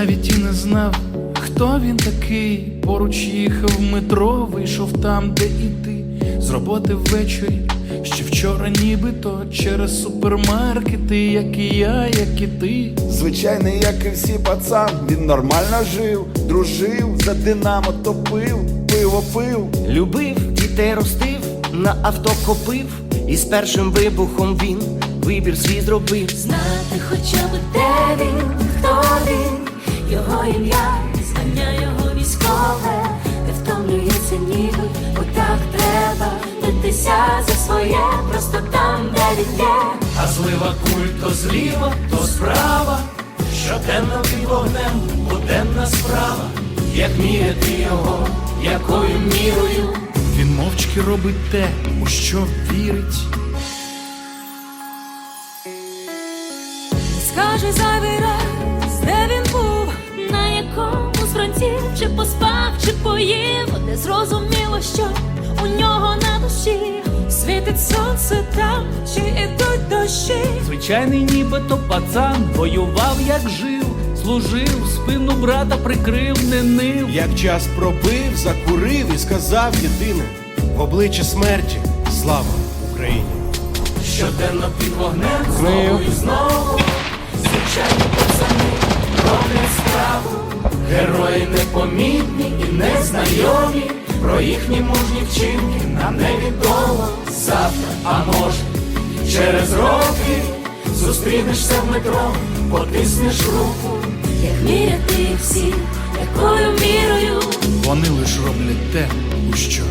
навіть і не знав, хто він такий. Поруч їхав в метро, вийшов там, де і ти. З роботи ввечері, ще вчора, нібито через супермаркети, як і я, як і ти. Звичайний, як і всі пацан, він нормально жив, дружив, за динамо топив, пиво пив. Любив, дітей ростив, на авто копив, і з першим вибухом він вибір свій зробив. Знати хоча б де він, хто він, його ім'я, звання його військове, не втомлюється ніби, бо так треба битися за своє, просто там, де він є. А злива куль то зліва, то справа. Щоденно під вогнем, буденна справа. Як міряти його, якою мірою? Він мовчки робить те, у що вірить. Скаже зайвий раз, чи поспав, чи поїв, де зрозуміло, що у нього на душі світить сонце там, чи ідуть дощі. Звичайний нібито пацан воював як жив, служив, спину брата прикрив, не нив. Як час пробив, закурив і сказав єдине в обличчя смерті слава Україні. Щоденно під вогнем знову і знову. Звичайні пацани непомітні і незнайомі. Про їхні мужні вчинки нам невідомо завтра, а може, через роки зустрінешся в метро, потиснеш руку. Як міряти їх всіх, якою мірою Вони лиш роблять те, у що